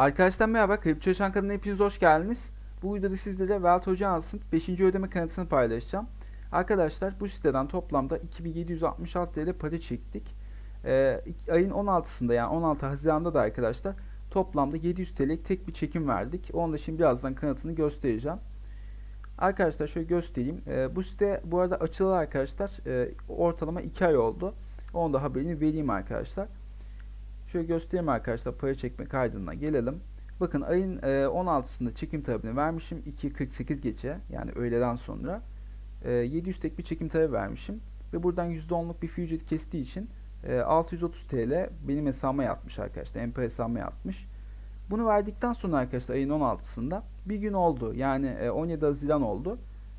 Arkadaşlar merhaba, Kayıp Çalışan kanalına hepiniz hoş geldiniz. Bu videoda sizlere Welt Ansın 5. ödeme kanıtını paylaşacağım. Arkadaşlar bu siteden toplamda 2766 TL para çektik. Ee, ayın 16'sında yani 16 Haziran'da da arkadaşlar toplamda 700 TL tek bir çekim verdik. Onu da şimdi birazdan kanıtını göstereceğim. Arkadaşlar şöyle göstereyim. Ee, bu site bu arada açılı arkadaşlar e, ortalama 2 ay oldu. Onu da haberini vereyim arkadaşlar. Şöyle göstereyim arkadaşlar para çekme kaydına gelelim. Bakın ayın e, 16'sında çekim talebini vermişim. 2.48 gece yani öğleden sonra. E, 700 tek bir çekim talebi vermişim. Ve buradan %10'luk bir fee kestiği için e, 630 TL benim hesabıma yatmış arkadaşlar. MP hesabıma yatmış. Bunu verdikten sonra arkadaşlar ayın 16'sında bir gün oldu. Yani e, 17 Haziran oldu.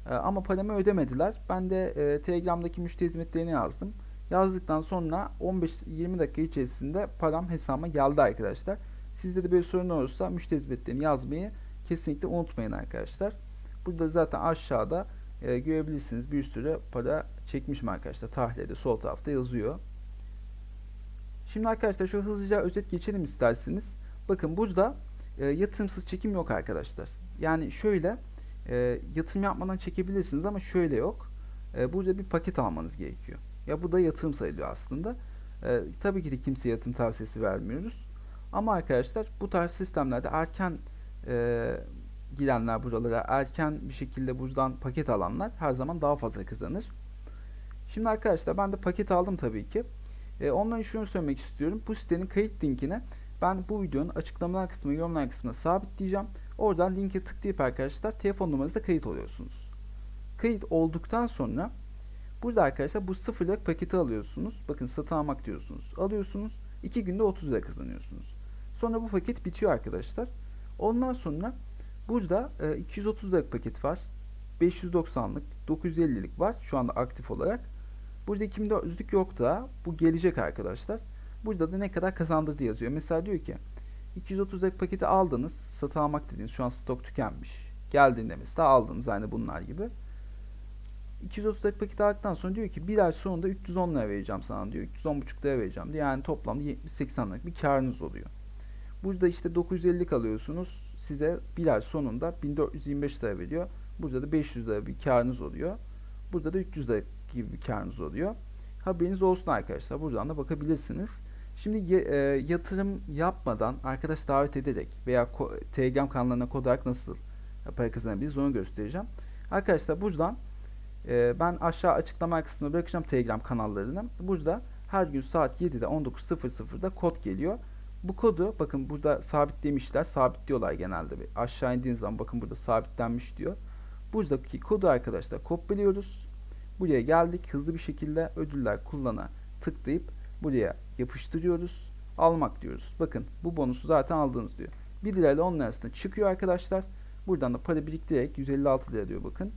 E, ama paramı ödemediler. Ben de e, Telegram'daki müşteri hizmetlerini yazdım. Yazdıktan sonra 15-20 dakika içerisinde param hesabıma geldi arkadaşlar. Sizde de böyle sorun olursa müşteri hizmetlerini yazmayı kesinlikle unutmayın arkadaşlar. Burada zaten aşağıda e, görebilirsiniz bir sürü para çekmişim arkadaşlar. Tahlilde sol tarafta yazıyor. Şimdi arkadaşlar şu hızlıca özet geçelim isterseniz. Bakın burada e, yatırımsız çekim yok arkadaşlar. Yani şöyle e, yatırım yapmadan çekebilirsiniz ama şöyle yok. E, burada bir paket almanız gerekiyor. Ya bu da yatırım sayılıyor aslında. E, tabii ki de kimseye yatırım tavsiyesi vermiyoruz. Ama arkadaşlar bu tarz sistemlerde erken e, girenler buralara erken bir şekilde buradan paket alanlar her zaman daha fazla kazanır. Şimdi arkadaşlar ben de paket aldım tabii ki. E, ondan şunu söylemek istiyorum. Bu sitenin kayıt linkine ben bu videonun açıklamalar kısmına, yorumlar kısmına sabitleyeceğim. Oradan linke tıklayıp arkadaşlar telefon numaranızda kayıt oluyorsunuz. Kayıt olduktan sonra burada arkadaşlar bu sıfır liralık paketi alıyorsunuz. Bakın satın almak diyorsunuz. Alıyorsunuz. 2 günde 30 lira kazanıyorsunuz. Sonra bu paket bitiyor arkadaşlar. Ondan sonra burada e, 230 liralık paket var. 590'lık, 950'lik var şu anda aktif olarak. Burada 2400'lük yok da bu gelecek arkadaşlar. Burada da ne kadar kazandırdı yazıyor. Mesela diyor ki 230 liralık paketi aldınız. Satın almak dediğiniz şu an stok tükenmiş. Geldiğinde mesela aldınız aynı bunlar gibi. 230 liralık paketi aldıktan sonra diyor ki bir ay sonunda 310 lira vereceğim sana diyor. 310,5 lira vereceğim diyor. Yani toplamda 70-80 liralık bir karınız oluyor. Burada işte 950 alıyorsunuz. Size bir ay sonunda 1425 lira veriyor. Burada da 500 lira bir karınız oluyor. Burada da 300 lira gibi bir karınız oluyor. Haberiniz olsun arkadaşlar. Buradan da bakabilirsiniz. Şimdi e, yatırım yapmadan arkadaş davet ederek veya Telegram kanallarına kod nasıl para kazanabiliriz onu göstereceğim. Arkadaşlar buradan e, ben aşağı açıklama kısmına bırakacağım Telegram kanallarını. Burada her gün saat 7'de 19.00'da kod geliyor. Bu kodu bakın burada sabitlemişler. Sabitliyorlar genelde. Aşağı indiğiniz zaman bakın burada sabitlenmiş diyor. Buradaki kodu arkadaşlar kopyalıyoruz. Buraya geldik. Hızlı bir şekilde ödüller kullana tıklayıp buraya yapıştırıyoruz. Almak diyoruz. Bakın bu bonusu zaten aldınız diyor. 1 lira ile 10 lira arasında çıkıyor arkadaşlar. Buradan da para biriktirerek 156 lira diyor bakın.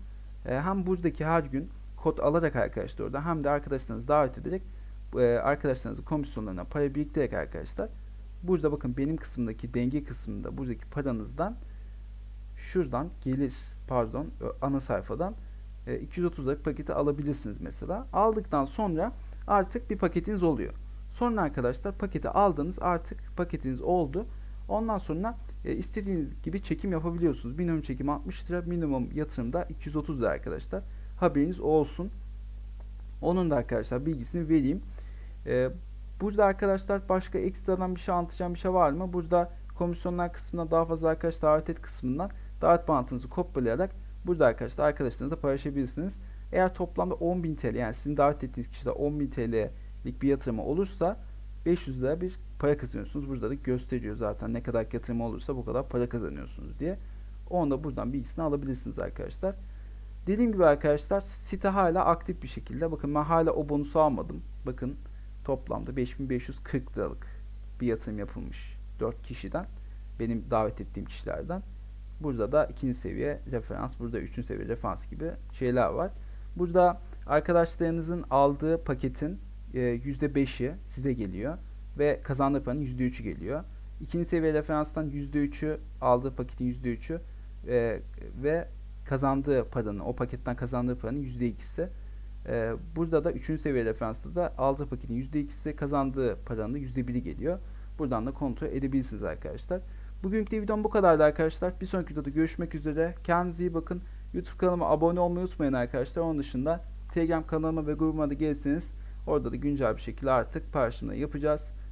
Ee, hem buradaki her gün kod alarak arkadaşlar orada hem de arkadaşlarınızı davet ederek e, arkadaşlarınızın komisyonlarına para biriktirerek arkadaşlar burada bakın benim kısımdaki denge kısmında buradaki paranızdan şuradan gelir pardon ana sayfadan 230 liralık paketi alabilirsiniz mesela. Aldıktan sonra artık bir paketiniz oluyor. Sonra arkadaşlar paketi aldınız artık paketiniz oldu. Ondan sonra e, istediğiniz gibi çekim yapabiliyorsunuz. Minimum çekim 60 lira, minimum yatırımda 230 lira arkadaşlar. Haberiniz olsun. Onun da arkadaşlar bilgisini vereyim. E, burada arkadaşlar başka ekstradan bir şey anlatacağım bir şey var mı? Burada komisyonlar kısmına daha fazla arkadaş davet et kısmından davet bantınızı kopyalayarak burada arkadaşlar arkadaşlarınızla paylaşabilirsiniz. Eğer toplamda 10.000 TL yani sizin davet ettiğiniz kişide 10.000 TL'lik bir yatırımı olursa 500 lira bir para kazanıyorsunuz. Burada da gösteriyor zaten ne kadar yatırım olursa bu kadar para kazanıyorsunuz diye. Onu da buradan bilgisini alabilirsiniz arkadaşlar. Dediğim gibi arkadaşlar site hala aktif bir şekilde. Bakın ben hala o bonusu almadım. Bakın toplamda 5540 liralık bir yatırım yapılmış 4 kişiden. Benim davet ettiğim kişilerden. Burada da ikinci seviye referans, burada üçüncü seviye referans gibi şeyler var. Burada arkadaşlarınızın aldığı paketin %5'i size geliyor ve kazandığı paranın %3'ü geliyor. İkinci seviye referanstan %3'ü aldığı paketin %3'ü e, ve kazandığı paranın, o paketten kazandığı paranın %2'si. E, burada da üçüncü seviye referansta da aldığı paketin %2'si kazandığı paranın da %1'i geliyor. Buradan da kontrol edebilirsiniz arkadaşlar. Bugünkü videom bu kadardı arkadaşlar. Bir sonraki videoda görüşmek üzere. Kendinize iyi bakın. YouTube kanalıma abone olmayı unutmayın arkadaşlar. Onun dışında Telegram kanalıma ve grubuma da gelirseniz orada da güncel bir şekilde artık paylaşımları yapacağız.